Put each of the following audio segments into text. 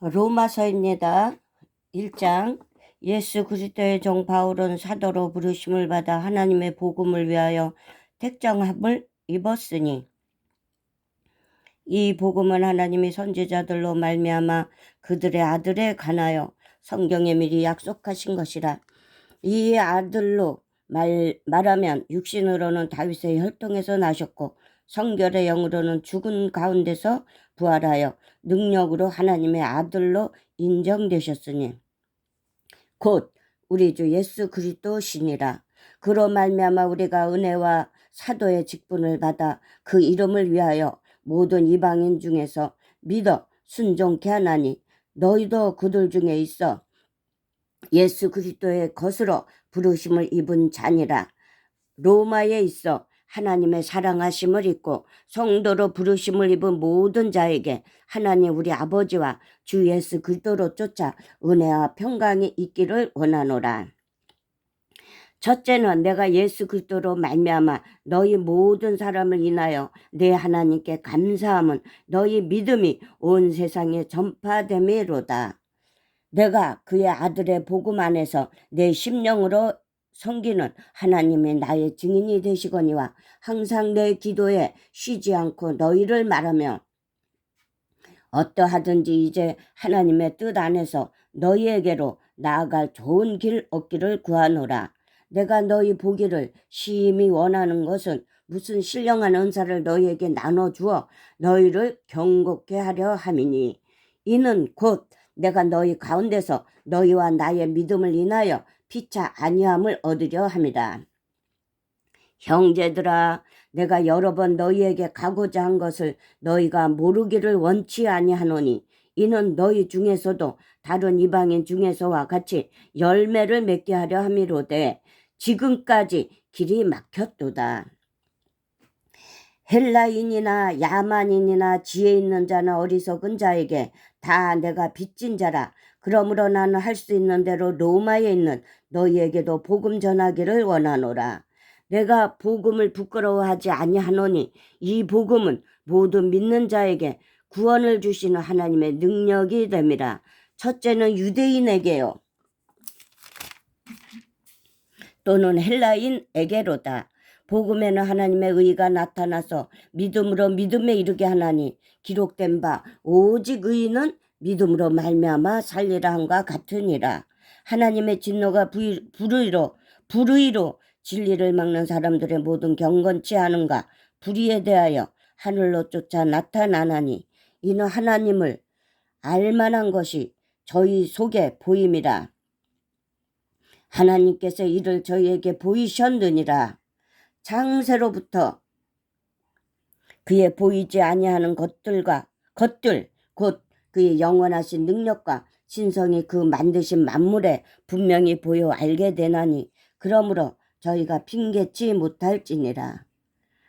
로마서입니다. 1장 예수 그리스도의 종 바울은 사도로 부르심을 받아 하나님의 복음을 위하여 택정함을 입었으니 이 복음은 하나님이 선지자들로 말미암아 그들의 아들에 관하여 성경에 미리 약속하신 것이라 이 아들로 말, 말하면 육신으로는 다윗의 혈통에서 나셨고 성결의 영으로는 죽은 가운데서 부활하여 능력으로 하나님의 아들로 인정되셨으니 곧 우리 주 예수 그리스도시니라. 그로 말미암아 우리가 은혜와 사도의 직분을 받아 그 이름을 위하여 모든 이방인 중에서 믿어 순종케 하나니 너희도 그들 중에 있어 예수 그리스도의 것으로 부르심을 입은 자니라. 로마에 있어 하나님의 사랑하심을 입고 성도로 부르심을 입은 모든 자에게 하나님 우리 아버지와 주 예수 그리스도로 쫓아 은혜와 평강이 있기를 원하노라. 첫째는 내가 예수 그리스도로 말미암아 너희 모든 사람을 인하여 내 하나님께 감사함은 너희 믿음이 온 세상에 전파됨이로다. 내가 그의 아들의 복음 안에서 내 심령으로 섬기는 하나님의 나의 증인이 되시거니와 항상 내 기도에 쉬지 않고 너희를 말하며 어떠하든지 이제 하나님의 뜻 안에서 너희에게로 나아갈 좋은 길 얻기를 구하노라. 내가 너희 보기를 심히 원하는 것은 무슨 신령한 은사를 너희에게 나눠주어 너희를 경고케 하려 함이니 이는 곧 내가 너희 가운데서 너희와 나의 믿음을 인하여 피차 아니함을 얻으려 함이다. 형제들아 내가 여러 번 너희에게 가고자 한 것을 너희가 모르기를 원치 아니하노니 이는 너희 중에서도 다른 이방인 중에서와 같이 열매를 맺게 하려 함이로되 지금까지 길이 막혔도다. 헬라인이나 야만인이나 지혜 있는 자나 어리석은 자에게 다 내가 빚진 자라. 그러므로 나는 할 수 있는 대로 로마에 있는 너희에게도 복음 전하기를 원하노라. 내가 복음을 부끄러워하지 아니하노니 이 복음은 모든 믿는 자에게 구원을 주시는 하나님의 능력이 됨이라. 첫째는 유대인에게요. 또는 헬라인에게로다. 복음에는 하나님의 의가 나타나서 믿음으로 믿음에 이르게 하나니 기록된 바 오직 의인은 믿음으로 말미암아 살리라 함과 같으니라. 하나님의 진노가 불의로 불의로 진리를 막는 사람들의 모든 경건치 않은가 불의에 대하여 하늘로 쫓아 나타나나니 이는 하나님을 알만한 것이 저희 속에 보임이라. 하나님께서 이를 저희에게 보이셨느니라. 장세로부터 그의 보이지 아니하는 것들과 것들 곧 그의 영원하신 능력과 신성이 그 만드신 만물에 분명히 보여 알게 되나니 그러므로 저희가 핑계치 못할지니라.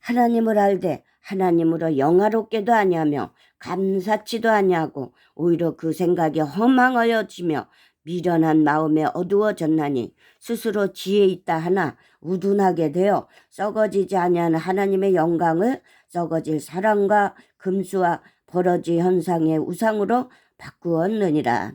하나님을 알되 하나님으로 영화롭게도 아니하며 감사치도 아니하고 오히려 그 생각이 허망하여지며 미련한 마음에 어두워졌나니 스스로 지혜 있다 하나 우둔하게 되어 썩어지지 아니하는 하나님의 영광을 썩어질 사랑과 금수와 버러지 현상의 우상으로 바꾸었느니라.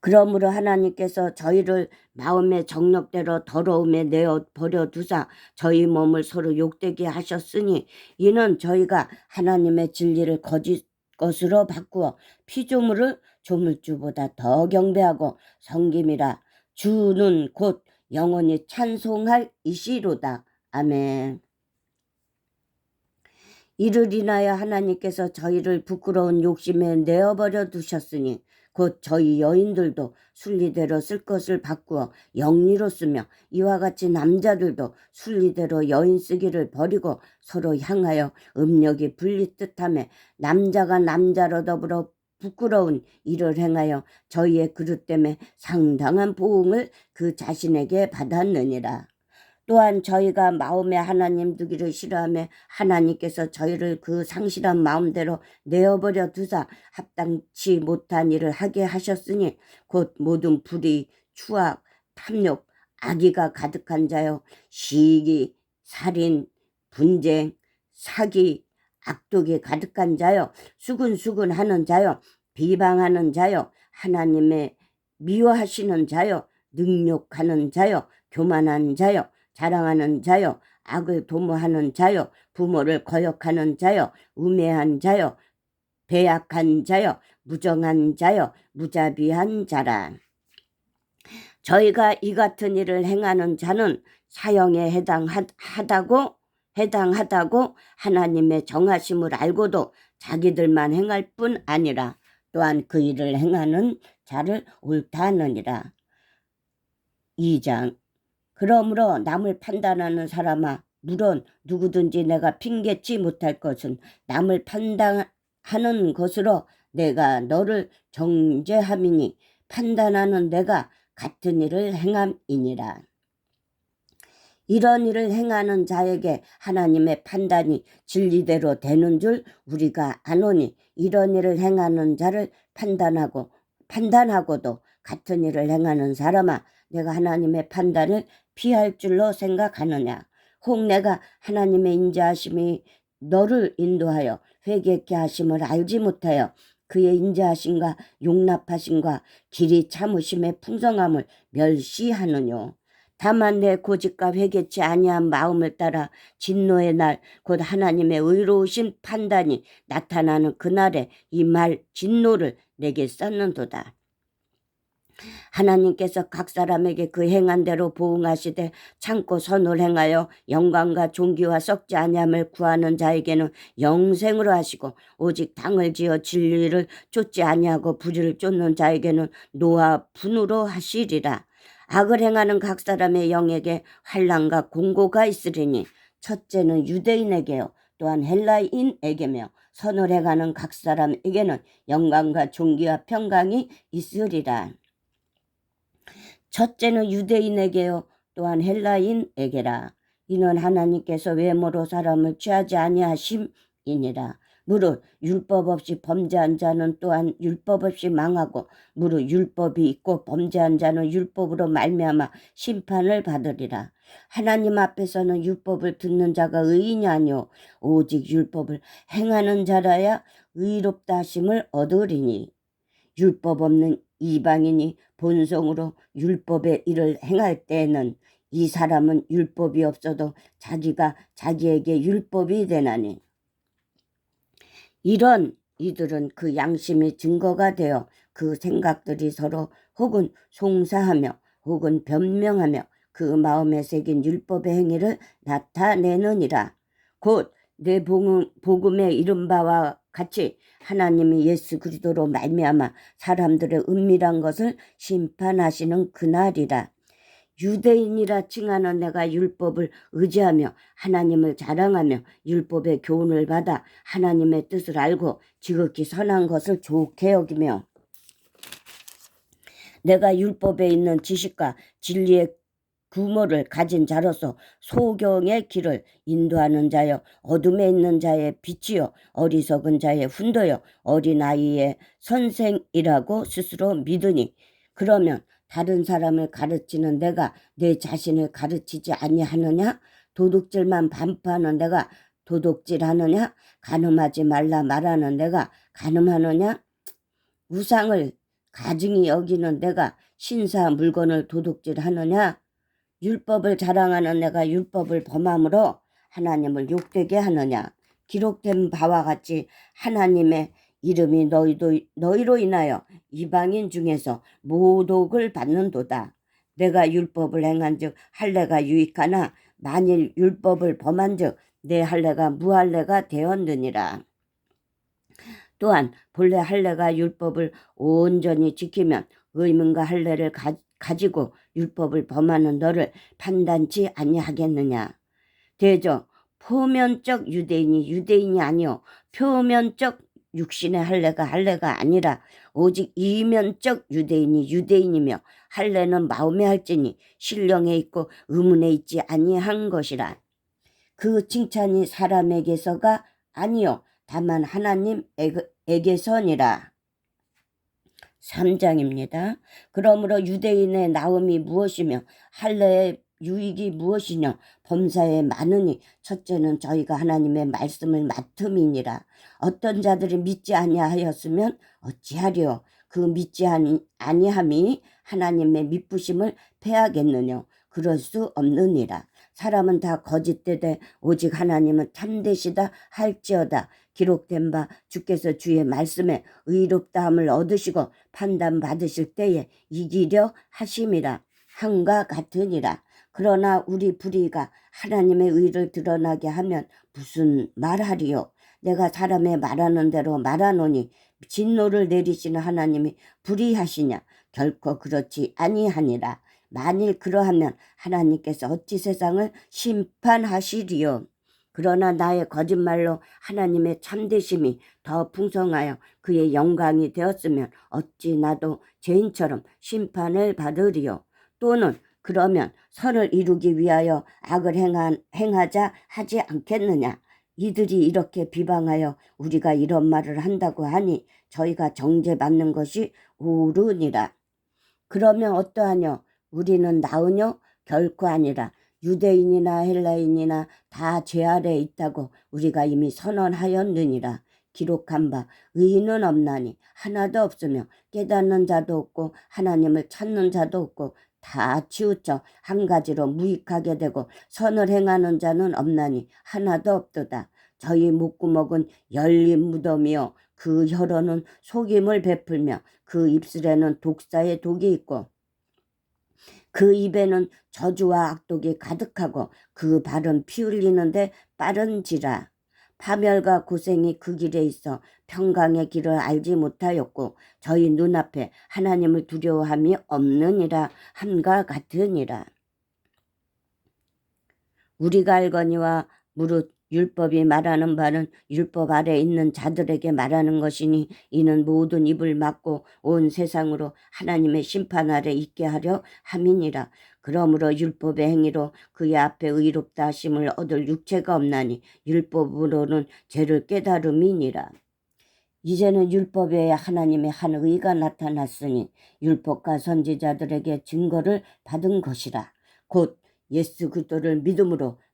그러므로 하나님께서 저희를 마음의 정력대로 더러움에 내어 버려 두사 저희 몸을 서로 욕되게 하셨으니 이는 저희가 하나님의 진리를 거짓 것으로 바꾸어 피조물을 조물주보다 더 경배하고 성김이라 주는 곧 영원히 찬송할 이시로다. 아멘. 이를 인하여 하나님께서 저희를 부끄러운 욕심에 내어버려 두셨으니 곧 저희 여인들도 순리대로 쓸 것을 바꾸어 영리로 쓰며 이와 같이 남자들도 순리대로 여인 쓰기를 버리고 서로 향하여 음력이 분리 뜻함에 남자가 남자로 더불어 부끄러운 일을 행하여 저희의 그릇 때문에 상당한 보응을 그 자신에게 받았느니라. 또한 저희가 마음에 하나님 두기를 싫어하며 하나님께서 저희를 그 상실한 마음대로 내어버려 두사 합당치 못한 일을 하게 하셨으니 곧 모든 불의, 추악, 탐욕, 악의가 가득한 자요. 시기, 살인, 분쟁, 사기, 악독이 가득한 자요. 수근수근 하는 자요. 비방하는 자요. 하나님의 미워하시는 자요. 능욕하는 자요. 교만한 자요 자랑하는 자요 악을 도모하는 자요 부모를 거역하는 자요 우매한 자요 배약한 자요 무정한 자요 무자비한 자라 저희가 이 같은 일을 행하는 자는 사형에 해당하다고 해당하다고 하나님의 정하심을 알고도 자기들만 행할 뿐 아니라 또한 그 일을 행하는 자를 옳다 하느니라. 2장 그러므로 남을 판단하는 사람아 물론 누구든지 내가 핑계치 못할 것은 남을 판단하는 것으로 내가 너를 정죄함이니 판단하는 내가 같은 일을 행함이니라. 이런 일을 행하는 자에게 하나님의 판단이 진리대로 되는 줄 우리가 아노니 이런 일을 행하는 자를 판단하고 판단하고도 같은 일을 행하는 사람아 내가 하나님의 판단을 피할 줄로 생각하느냐 혹 내가 하나님의 인자하심이 너를 인도하여 회개케 하심을 알지 못하여 그의 인자하심과 용납하심과 길이 참으심의 풍성함을 멸시하느뇨 다만 내 고집과 회개치 아니한 마음을 따라 진노의 날 곧 하나님의 의로우신 판단이 나타나는 그날에 이 말 진노를 내게 쏟는도다. 하나님께서 각 사람에게 그 행한 대로 보응하시되 참고 선을 행하여 영광과 존귀와 썩지 아니함을 구하는 자에게는 영생으로 하시고 오직 당을 지어 진리를 쫓지 아니하고 불의를 쫓는 자에게는 노와 분으로 하시리라. 악을 행하는 각 사람의 영에게 환란과 공고가 있으리니 첫째는 유대인에게요 또한 헬라인에게며 선을 행하는 각 사람에게는 영광과 존귀와 평강이 있으리라. 첫째는 유대인에게요 또한 헬라인에게라. 이는 하나님께서 외모로 사람을 취하지 아니하심이니라. 무릇 율법 없이 범죄한 자는 또한 율법 없이 망하고 무릇 율법이 있고 범죄한 자는 율법으로 말미암아 심판을 받으리라. 하나님 앞에서는 율법을 듣는 자가 의인이 아니오 오직 율법을 행하는 자라야 의롭다 하심을 얻으리니 율법 없는 이방인이 본성으로 율법의 일을 행할 때에는 이 사람은 율법이 없어도 자기가 자기에게 율법이 되나니 이런 이들은 그 양심의 증거가 되어 그 생각들이 서로 혹은 송사하며 혹은 변명하며 그 마음에 새긴 율법의 행위를 나타내느니라. 곧 내 복음의 이른 바와 같이 하나님이 예수 그리스도로 말미암아 사람들의 은밀한 것을 심판하시는 그날이라. 유대인이라 칭하는 내가 율법을 의지하며 하나님을 자랑하며 율법의 교훈을 받아 하나님의 뜻을 알고 지극히 선한 것을 좋게 여기며 내가 율법에 있는 지식과 진리의 구모를 가진 자로서 소경의 길을 인도하는 자여 어둠에 있는 자의 빛이요 어리석은 자의 훈도요 어린아이의 선생이라고 스스로 믿으니 그러면 다른 사람을 가르치는 내가 내 자신을 가르치지 아니하느냐? 도둑질만 반포하는 내가 도둑질하느냐? 가늠하지 말라 말하는 내가 가늠하느냐? 우상을 가증히 여기는 내가 신사 물건을 도둑질하느냐? 율법을 자랑하는 내가 율법을 범함으로 하나님을 욕되게 하느냐? 기록된 바와 같이 하나님의 이름이 너희도 너희로 인하여 이방인 중에서 모독을 받는도다. 내가 율법을 행한즉 할례가 유익하나 만일 율법을 범한즉 내 할례가 무할례가 되었느니라. 또한 본래 할례가 율법을 온전히 지키면 의문과 할례를 가, 가지고 율법을 범하는 너를 판단치 아니하겠느냐. 대저 표면적 유대인이 유대인이 아니요 표면적 육신의 할례가 할례가 아니라 오직 이면적 유대인이 유대인이며 할례는 마음에 할지니 신령에 있고 의문에 있지 아니한 것이라. 그 칭찬이 사람에게서가 아니요 다만 하나님에게서니라. 3장입니다. 그러므로 유대인의 나음이 무엇이며 할례의 유익이 무엇이냐? 범사에 많으니 첫째는 저희가 하나님의 말씀을 맡음이니라. 어떤 자들이 믿지 아니하였으면 어찌하리요? 그 믿지 아니- 아니함이 하나님의 믿부심을 패하겠느냐 그럴 수 없느니라 사람은 다 거짓되되 오직 하나님은 참되시다 할지어다. 기록된 바 주께서 주의 말씀에 의롭다함을 얻으시고 판단 받으실 때에 이기려 하심이라. 한과 같으니라. 그러나 우리 불의가 하나님의 의를 드러나게 하면 무슨 말하리요? 내가 사람의 말하는 대로 말하노니 진노를 내리시는 하나님이 불의하시냐? 결코 그렇지 아니하니라 만일 그러하면 하나님께서 어찌 세상을 심판하시리요? 그러나 나의 거짓말로 하나님의 참되심이 더 풍성하여 그의 영광이 되었으면 어찌 나도 죄인처럼 심판을 받으리요? 또는 그러면 선을 이루기 위하여 악을 행하, 행하자 하지 않겠느냐? 이들이 이렇게 비방하여 우리가 이런 말을 한다고 하니 저희가 정죄받는 것이 옳으니라. 그러면 어떠하뇨 우리는 나으뇨? 결코 아니라 유대인이나 헬라인이나 다 죄 아래 있다고 우리가 이미 선언하였느니라. 기록한 바 의인은 없나니 하나도 없으며 깨닫는 자도 없고 하나님을 찾는 자도 없고 다 치우쳐 한 가지로 무익하게 되고 선을 행하는 자는 없나니 하나도 없도다. 저희 목구멍은 열린 무덤이요. 그 혀로는 속임을 베풀며 그 입술에는 독사의 독이 있고 그 입에는 저주와 악독이 가득하고 그 발은 피 흘리는데 빠른지라. 파멸과 고생이 그 길에 있어 평강의 길을 알지 못하였고 저희 눈앞에 하나님을 두려워함이 없느니라 함과 같으니라. 우리가 알거니와 무릇 율법이 말하는 바는 율법 아래 있는 자들에게 말하는 것이니 이는 모든 입을 막고 온 세상으로 하나님의 심판 아래 있게 하려 함이니라. 그러므로 율법의 행위로 그의 앞에 의롭다 하심을 얻을 육체가 없나니 율법으로는 죄를 깨달음이니라. 이제는 율법에 하나님의 한 의가 나타났으니 율법과 선지자들에게 증거를 받은 것이라. 곧 예수 그리스도를 믿음으로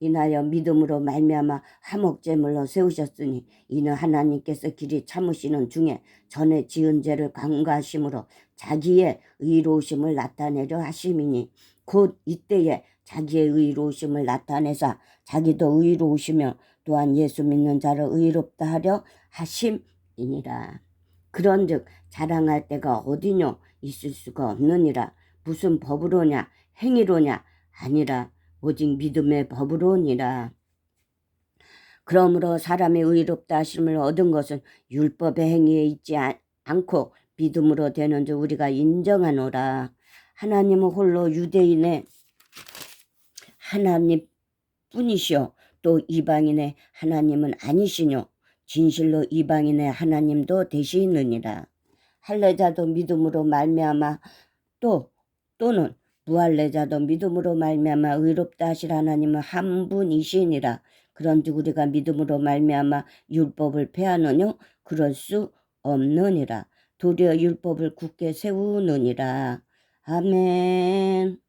인하여 믿음으로 말미암아 화목제물로 세우셨으니 이는 하나님께서 길이 참으시는 중에 전에 지은 죄를 강가하심으로 자기의 의로우심을 나타내려 하심이니 곧 이때에 자기의 의로우심을 나타내사 자기도 의로우시며 또한 예수 믿는 자를 의롭다 하려 하심이니라. 그런즉 자랑할 때가 어디뇨 있을 수가 없느니라. 무슨 법으로냐 행위로냐 아니라 오직 믿음의 법으로니라. 그러므로 사람의 의롭다 하심을 얻은 것은 율법의 행위에 있지 않고 믿음으로 되는 줄 우리가 인정하노라. 하나님은 홀로 유대인의 하나님 뿐이시오. 또 이방인의 하나님은 아니시뇨. 진실로 이방인의 하나님도 되시느니라. 할례자도 믿음으로 말미암아 또 또는 무할례자도 믿음으로 말미암아 의롭다 하실 하나님은 한 분이시니라. 그런즉 우리가 믿음으로 말미암아 율법을 폐하느냐 그럴 수 없느니라. 도리어 율법을 굳게 세우느니라. 아멘.